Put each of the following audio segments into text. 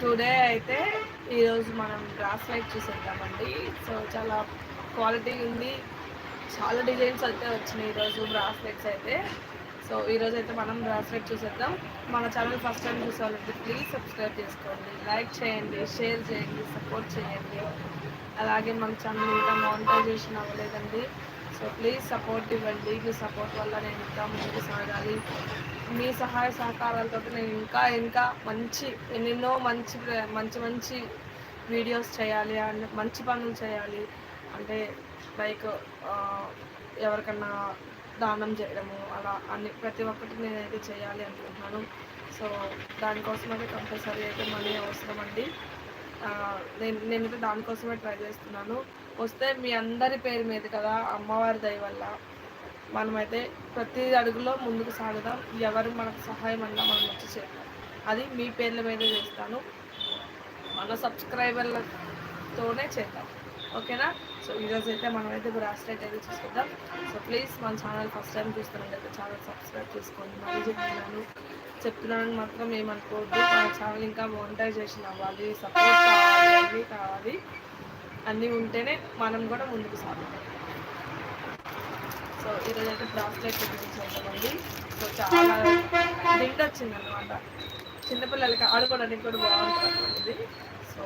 Today అయితే ఈరోజు మనం లైట్ చూసేద్దామండి. సో చాలా క్వాలిటీ ఉంది. చాలా డిజైన్స్ అయితే వచ్చినాయి ఈరోజు బ్రాస్లెట్స్ అయితే. సో ఈరోజు అయితే మనం బ్రాస్లెట్ చూసేద్దాం. మన ఛానల్ ఫస్ట్ టైం చూసాలంటే ప్లీజ్ సబ్స్క్రైబ్ చేసుకోండి. లైక్ చేయండి షేర్ చేయండి సపోర్ట్ చేయండి. అలాగే మన ఛానల్ ఇంకా మానిటైజేషన్ అవ్వలేదండి. సో ప్లీజ్ సపోర్ట్ ఇవ్వండి. మీ సపోర్ట్ వల్ల నేను ఇంకా ముందుకు సాగాలి. మీ సహాయ సహకారాలతో నేను ఇంకా ఇంకా మంచి ఎన్నెన్నో మంచి మంచి మంచి వీడియోస్ చేయాలి అండ్ మంచి పనులు చేయాలి. అంటే లైక్ ఎవరికన్నా దానం చేయడము అలా అన్ని ప్రతి ఒక్కటి నేనైతే చేయాలి అనుకుంటున్నాను. సో దానికోసం అయితే కంపల్సరీ అయితే మనీ అవసరం అండి. నేను నేనైతే దానికోసమే ట్రై చేస్తున్నాను. వస్తే మీ అందరి పేరు మీద కదా అమ్మవారి దయ వల్ల మనమైతే ప్రతి అడుగులో ముందుకు సాగుదాం. ఎవరు మనకు సహాయం అన్నా మనం వచ్చి చేద్దాం అది మీ పేర్ల మీద చేస్తాను. మన సబ్స్క్రైబర్లతోనే చేద్దాం. ఓకేనా? సో ఈరోజు అయితే మనమైతే బ్రాస్లెట్ అయితే చూసుకుందాం. సో ప్లీజ్ మన ఛానల్ ఫస్ట్ టైం చూస్తున్నట్టయితే ఛానల్ సబ్స్క్రైబ్ చేసుకోండి. మళ్ళీ చెప్తున్నాను. చెప్తున్నాను మాత్రం ఏమనుకోవద్దు. మన ఛానల్ ఇంకా మోనిటైజేషన్ అవ్వాలి సపోర్ట్ కావాలి అన్నీ కావాలి. అన్నీ ఉంటేనే మనం కూడా ముందుకు సాగుతాం. సో ఈరోజు అయితే బ్రాస్లెట్ చూపించేద్దామండి సో చాలా దిండ్ వచ్చింది అనమాట చిన్నపిల్లలకి ఆడుకోవడానికి కూడా బాగుంటుంది ఇది. సో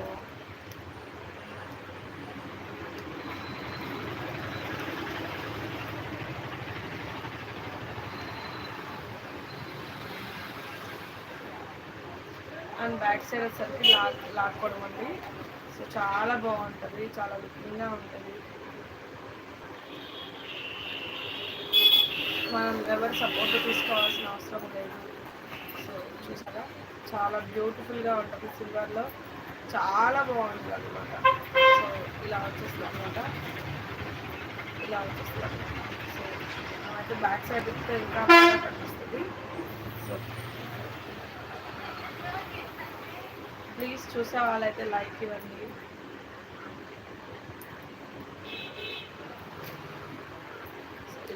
అండ్ బ్యాక్ సైడ్ వచ్చేసరికి లాక్ లాక్కోవడం అండి సో చాలా బాగుంటుంది చాలా లుకింగ్గా ఉంటుంది. మనం ఎవరు సపోర్ట్ తీసుకోవాల్సిన అవసరం లేదు సో చూసారా? చాలా బ్యూటిఫుల్గా ఉంటుంది సిల్వర్లో చాలా బాగుంటుంది అనమాట సో ఇలా వచ్చేస్తుంది అనమాట ఇలా వచ్చేస్తుంది అనమాట సో అయితే బ్యాక్ సైడ్ ఇస్తే ఇంకా కనిపిస్తుంది. సో ప్లీజ్ చూసే వాళ్ళైతే లైక్ ఇవ్వండి.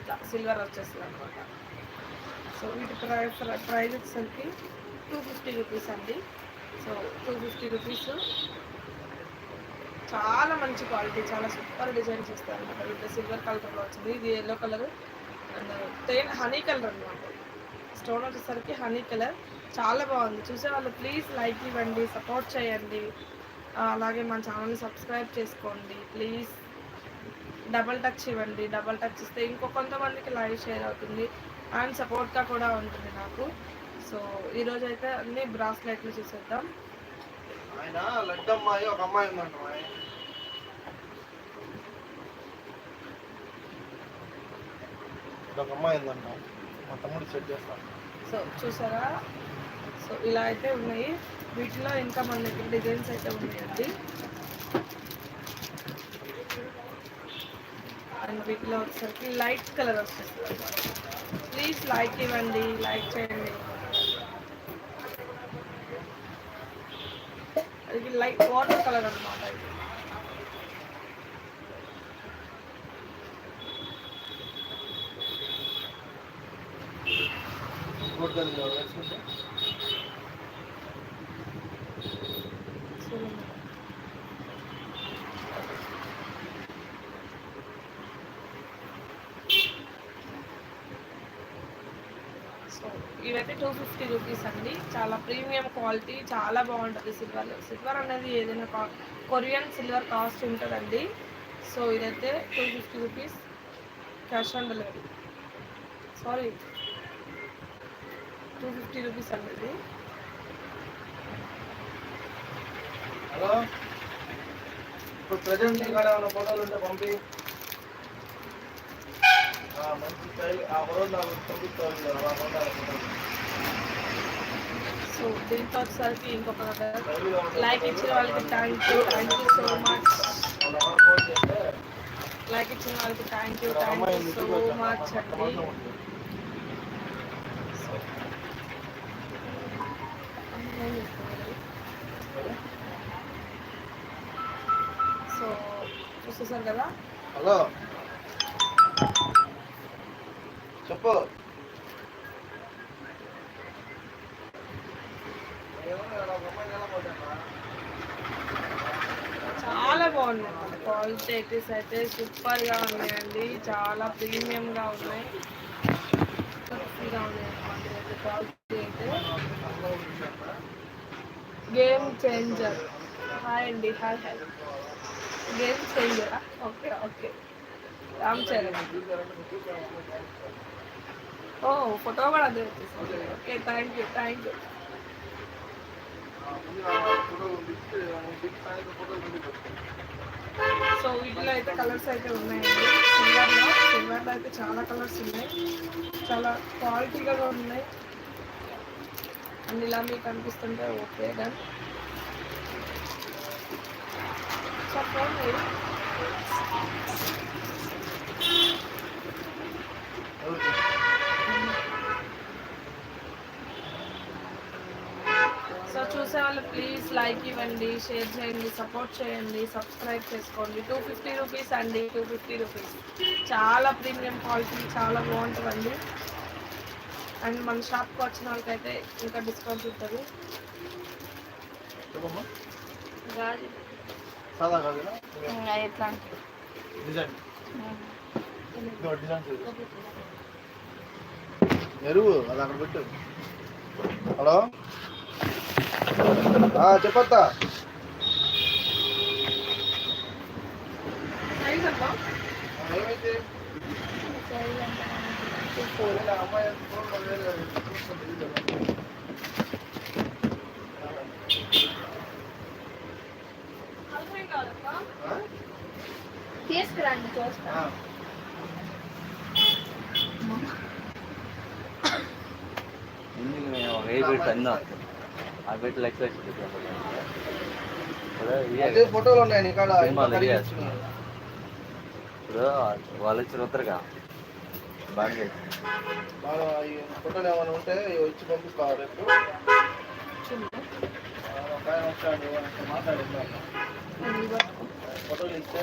ఇట్లా సిల్వర్ వచ్చేస్తుంది అనమాట సో వీటి ప్రైస్ ప్రైజ్ వచ్చేసరికి టూ ఫిఫ్టీ రూపీస్ అండి. సో టూ ఫిఫ్టీ రూపీస్ చాలా మంచి క్వాలిటీ చాలా సూపర్ డిజైన్స్ ఇస్తారు అనమాట వీటి సిల్వర్ కలర్లో వచ్చింది ఇది ఎల్లో కలర్ అండ్ తేన్ హనీ కలర్ అనమాట స్టోన్ వచ్చేసరికి హనీ కలర్ చాలా బాగుంది. చూసే వాళ్ళు ప్లీజ్ లైక్ ఇవ్వండి సపోర్ట్ చేయండి. అలాగే మన ఛానల్ని సబ్స్క్రైబ్ చేసుకోండి ప్లీజ్ డబల్ టచ్ ఇవ్వండి డబల్ టచ్ ఇస్తే ఇంకో కొంతమందికి లైవ్ షేర్ అవుతుంది అండ్ సపోర్ట్గా కూడా ఉంటుంది నాకు. సో ఈరోజు అయితే అన్ని బ్రాస్లెట్లు చూసేద్దాం. ఆయన లడ్డమ్మాయి ఒక అమ్మాయి ఉందంట ఒక అమ్మాయి ఉందంట. మా తమ్ముడు సెట్ చేస్తాను సో చూసారా? సో ఇలా అయితే ఉన్నాయి. వీటిలో ఇంకా మన దగ్గర డిజైన్స్ అయితే ఉన్నాయండి. అండ్ వీటిలో వచ్చేసరికి లైట్ కలర్ వస్తుంది ప్లీజ్ లైక్ ఇవ్వండి లైక్ చేయండి. అది లైట్ వాటర్ కలర్ అనమాట ఇది ఇవైతే టూ ఫిఫ్టీ రూపీస్ అండి. చాలా ప్రీమియం క్వాలిటీ చాలా బాగుంటుంది సిల్వర్ సిల్వర్ అనేది ఏదైనా కొరియన్ సిల్వర్ కాస్ట్ ఉంటుందండి. సో ఇదైతే two fifty rupees cash on delivery sorry two fifty rupees అండి ఇది. హలో ఇప్పుడు ప్రజెంట్ ఇక్కడ ఏమైనా ఫోటోలు ఉంటే పంపి మంచి స్టైల్ ఆ రోజు నాకు పంపిస్తాను అలా ఫోటోలు సో దీంతో వచ్చేసరికి ఇంకొక లైక్ ఇచ్చిన వాళ్ళకి thank you thank you so much like ఇచ్చిన వాళ్ళకి thank you thank you so much అండి. సో చూసేసారు కదా? హలో క్వాలిటీస్ అయితే సూపర్గా ఉన్నాయండి. చాలా ప్రీమియంగా ఉన్నాయి. ఫ్రీగా ఉన్నాయి. అన్నమాట అయితే క్వాలిటీ అయితే. గేమ్ చేంజర్ హాయ్ అండి. హాయ్ హాయ్ గేమ్ చేంజరా ఓకే ఓకే రామ్ చరణ్ ఓ ఫోటో కూడా అదే వచ్చేసింది. Okay thank you thank you so వీటిలో అయితే కలర్స్ అయితే ఉన్నాయండి. సిల్వర్లో సిల్వర్లో అయితే చాలా కలర్స్ ఉన్నాయి. చాలా క్వాలిటీగా కూడా ఉన్నాయి. అండ్ ఇలా మీకు అనిపిస్తుంటే ఓకే డన్. చెప్పండి. సో చూసే వాళ్ళు ప్లీజ్ లైక్ ఇవ్వండి షేర్ చేయండి సపోర్ట్ చేయండి సబ్స్క్రైబ్ చేసుకోండి. టూ ఫిఫ్టీ రూపీస్ అండి టూ ఫిఫ్టీ రూపీస్ చాలా ప్రీమియం క్వాలిటీ చాలా బాగుంటుందండి. అండ్ మన షాప్కి వచ్చిన వాళ్ళకైతే ఇంకా డిస్కౌంట్ ఉంటుంది. ఎట్లా. ఎరువు అది అక్కడ పెట్టు. హలో? చెప్పత్తా? తీసుకురండి చూస్తా. ఎందుకు మేము పెట్టి అన్నా ఆ పెట్టి లెక్క అదే ఫోటోలు ఉన్నాయి. ఇప్పుడు వాళ్ళు వచ్చి వద్దరుగా బాగా ఫోటోలు ఏమైనా ఉంటే వచ్చి పంపిస్తా రేపు? ఫోటోలు ఇస్తే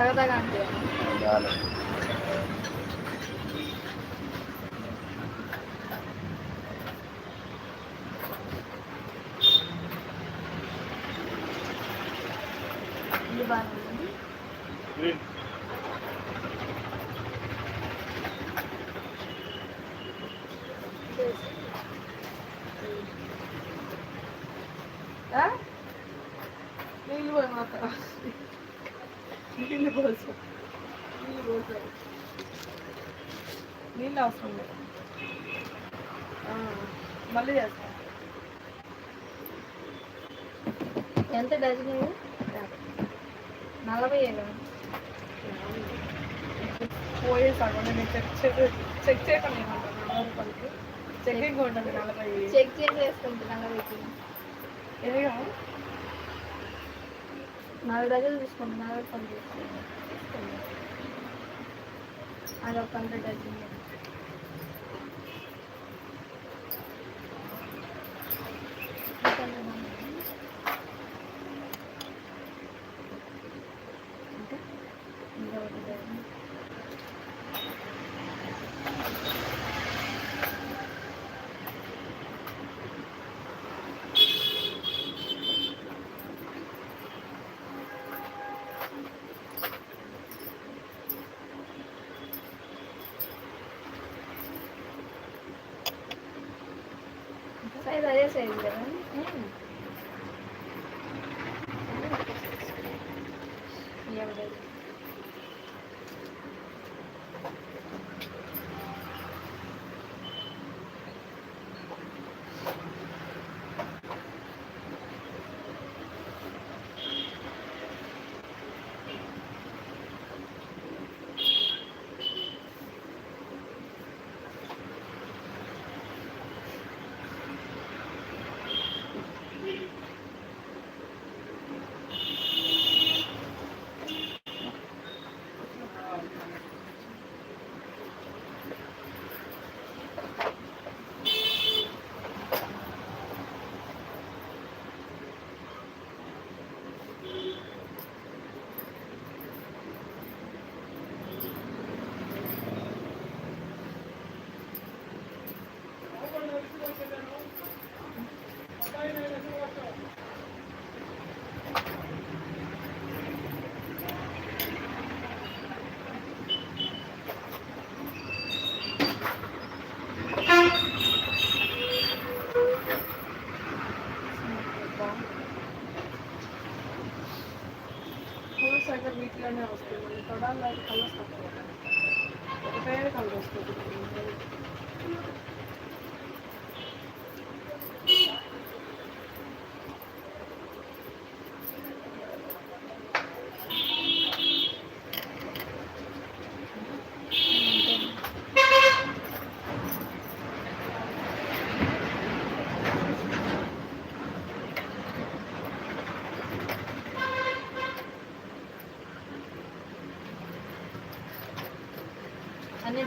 ఇది దగదగా అంటే ఇది బాగుంది గ్రీన్ ఆ? నీళ్ళు పోయి మాత నీళ్ళు పోసు నీళ్ళు పోసాయి నీళ్ళు అవసరం లేదు. ఆ, మళ్ళీ చేస్తాను ఎంత డజన్? నలభై ఏడు పోయేసాను నేను చెక్ చెక్ చెక్ చేయకుండా ఏమంటాను నలభై రూపాయలకి. చెక్కింగ్ ఉంటుంది నలభై. చెక్ చేసి వేసుకుంటా నలభైకి కావాలి? నాలుగు డజన్లు తీసుకోండి నలభై రూపాయలు తీసుకోండి. అది ఒక హండ్రెడ్ డజన్ సైజ్ అదే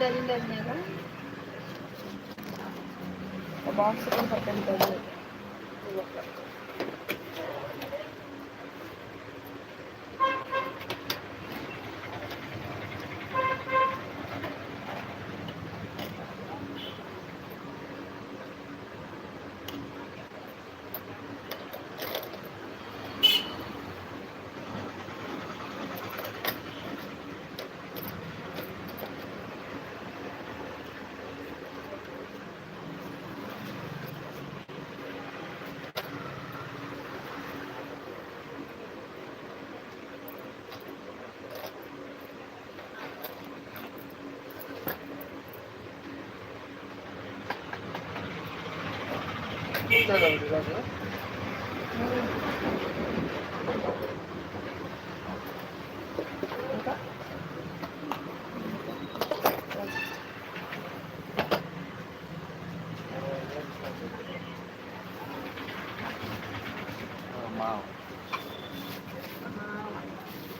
డజన్ డజన్ బాక్స్ కూడా పక్కన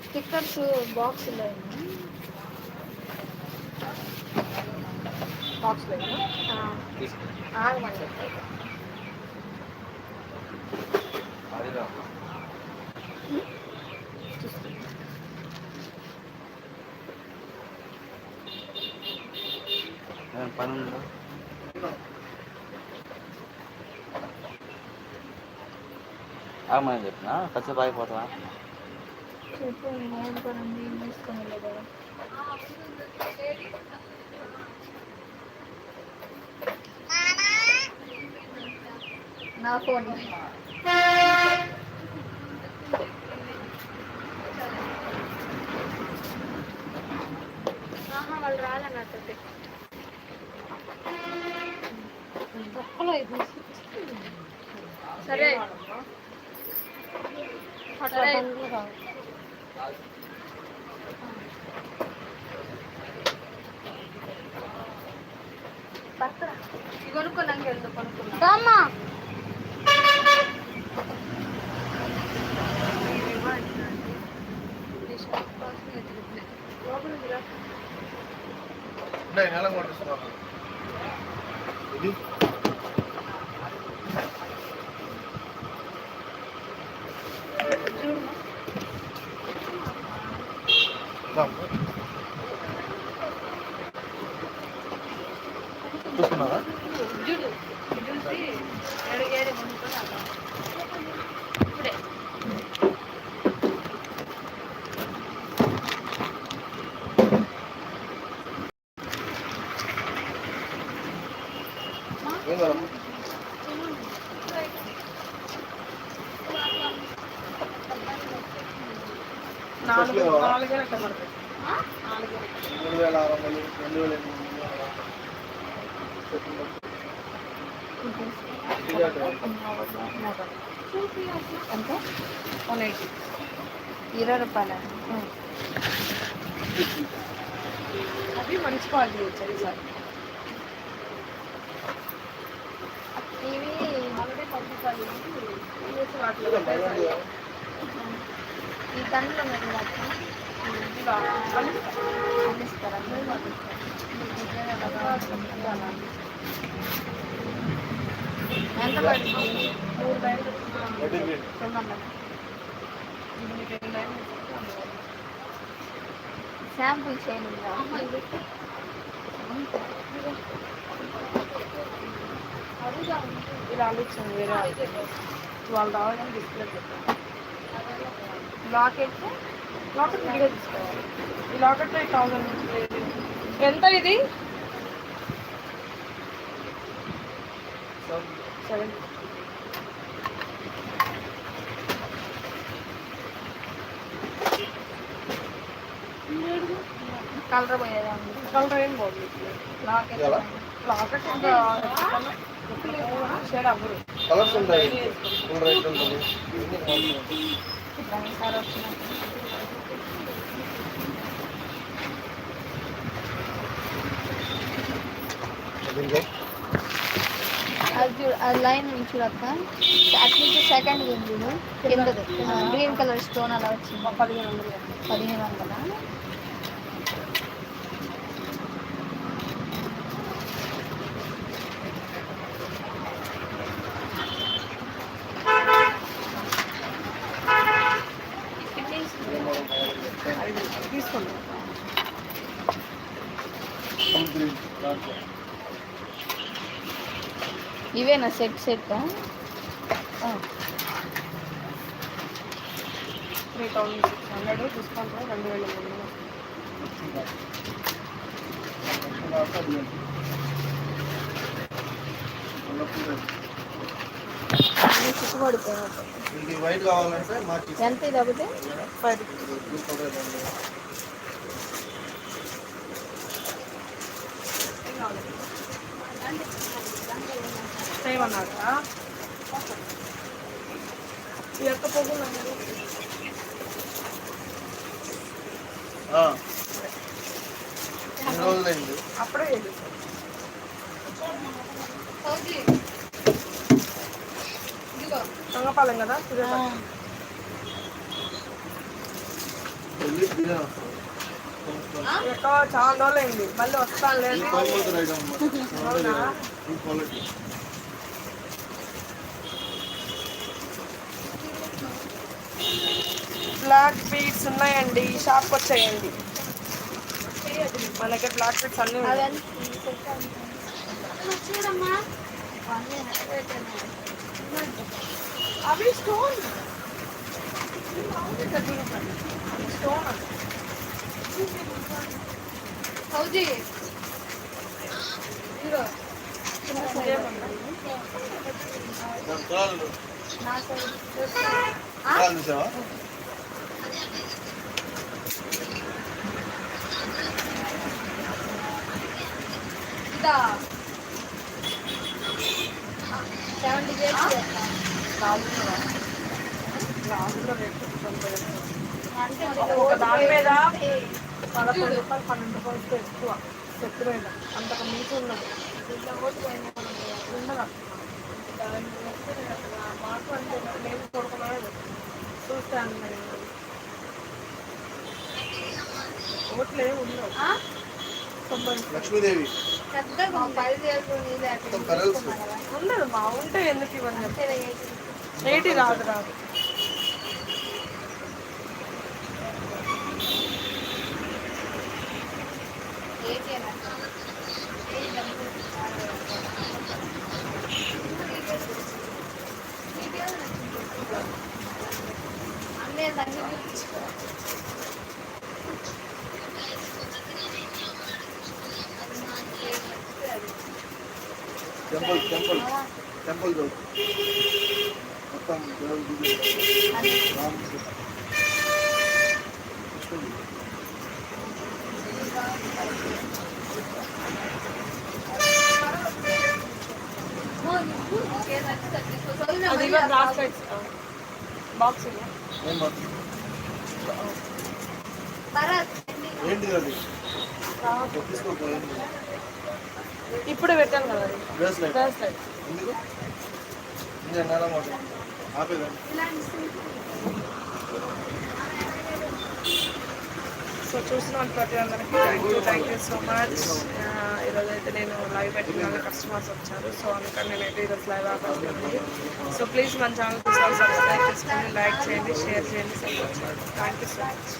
స్టిక్కర్స్ బాక్స్ ఉన్నాయి బాక్స్ లేదు తీసుకో ఆగమని చెప్పారు అదిగా ఏం పని ఉందా ఆగమని చెప్పిన? ఖచ్చితంగా ఆగిపోతావా? నా ఫోన్. ఆహా వాళ్ళు రాలన్నట్టు సరే. సరే. కొనుక్కున్నాక వెళ్దాం కొనుక్కున్నా అమ్మా ఉన్నాయి, నెల రామ్మా. చూస్తున్నారా చూడు చూసి ఏడు ఏడు కొనుక్కొని అలా. ఇప్పుడే ఏం కావాలమ్మా? నాలుగు చెట్లు కావాలా? నాలుగే అట్లా పడుతుంది నాలుగే మూడు వేల ఆరు వందలు రెండు వేల ఎనిమిది వందలు అలా. చెట్లు. ఇది అటు. ఎంత వన్ ఎయిటీ ఇరవై రూపాయలు. అది మంచి క్వాలిటీ వచ్చాయి సార్. ఇవి ఆల్రెడీ పంపించాలి. ఈ దాంట్లో మేము పండిస్తారు అందరూ పండిస్తారు ఎంత పడుతుంది మూడు రెడీ వందలు శాంపుల్ చేయండి ఇలా ఆలోచించండి వేరే. వాళ్ళు రావాలని డిస్ప్లే లాకెట్ లాకెట్ తీసుకోవాలి. ఈ లాకెట్ థౌసండ్ ఎంత ఇది? సెవెన్ కలర్ పోయేదా కలర్ ఏం బాగుంది లాకెట్ ఎలా? లాకెట్ ఇంకా షేడ్ అవ్వదు కలర్స్ ఉంటాయి ఫుల్ రైట్ ఉంటుంది ఇవన్నీ మామూలు. ఈసారి వచ్చినట్టు అది ఆ లైన్ నుంచి చూడక్క అట్లీస్ట్ సెకండ్ ఉంది కిందది. గ్రీన్ కలర్ స్టోన్ అలా వచ్చింది. పదిహేను వందలు. పదిహేను వందల? ఇవేనా set set? Three thousand six hundred discount రెండు వేల మూడు దీనికి వైట్ కావాలంటే ఎంత ఇది ఒకటి? ఫైవ్ ఈ యొక్క. ఎన్ని రోజులైంది? అప్పుడే దొంగపాలెం కదా? ఎక్కడ చాలా రోజులు అయింది మళ్ళీ వస్తాను లేదు క్వాలిటీ రైట్ అన్నమాట అవునా? ఈ క్వాలిటీ బ్లాక్ బీట్స్ ఉన్నాయండి. షాప్కి వచ్చాయండి. మనకి బ్లాక్ బీట్స్ అన్నీ అవి స్టోన్ స్టోన్ హౌజీ దాని కాళ్ళు నా సైడ్ కాళ్ళు చూసావా ఇదా సెవెంటీ ఒక దాని మీద పదకొండు రూపాయలు పన్నెండు రూపాయలు ఎక్కువ మీద అంతకు మించి ఉండదు ఉండదు మాకు అంటే నేను చూడకుండా చూస్తే లక్ష్మీదేవి. ఉండదు మా ఉంటే ఎందుకు ఇవన్నీ ఎయిటీ రాదు రాదు. టెంపుల్ చూడు మొత్తం దేవుడు. అది బ్రాస్లెట్స్ బాక్స్ ఏం మాట? ఏంటి అది? తీసుకోపోయింది ఇప్పుడు పెట్టాను కదా బ్రేస్లెట్ బ్రాస్లెట్ ఎందుకు? ఇంకా నెల ఆపేదాన్ని సో చూసిన వాళ్ళ ప్రతి అందరికీ thank you thank you so much ఈరోజు అయితే నేను లైవ్ పెట్టిన కస్టమర్స్ వచ్చారు. సో అందుకని నేనైతే ఈరోజు లైవ్ ఆపేస్తుంది సో ప్లీజ్ మన ఛానల్ సబ్స్క్రైబ్ చేసుకోండి లైక్ చేయండి షేర్ చేయండి సపోర్ట్ చేయండి. Thank you so much